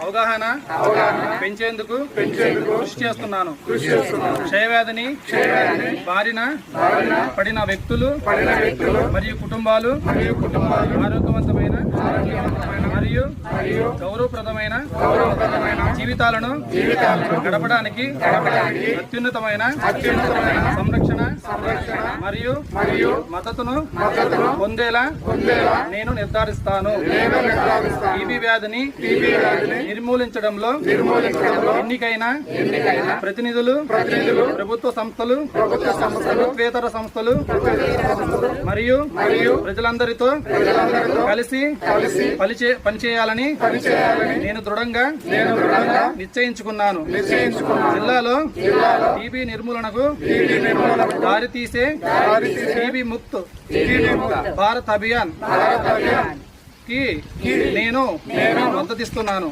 అవగాహన పెంచేందుకు కృషి చేస్తున్నాను. క్షయవ్యాధిని బారిన పడిన వ్యక్తులు మరియు కుటుంబాలు ఆరోగ్యవంతమైన మరియు గౌరవప్రదమైన జీవితాలను గడపడానికి అత్యున్నతమైన సంరక్షణ మరియు మద్దతును పొందేలా నేను నిర్ధారిస్తాను. టీబీ వ్యాధిని నిర్మూలించడంలో ఎన్నికైన ప్రతినిధులు ప్రభుత్వ సంస్థలు ప్రభుత్వేతర సంస్థలు మరియు ప్రజలందరితో కలిసి పనిచే పనిచేయాలని నేను దృఢంగా నిశ్చయించుకున్నాను. జిల్లాలో టీబీ నిర్మూలనకు దారితీసే టీబీ ముక్త్. భారత్ అభియాన్. కి నేను మద్దతిస్తున్నాను.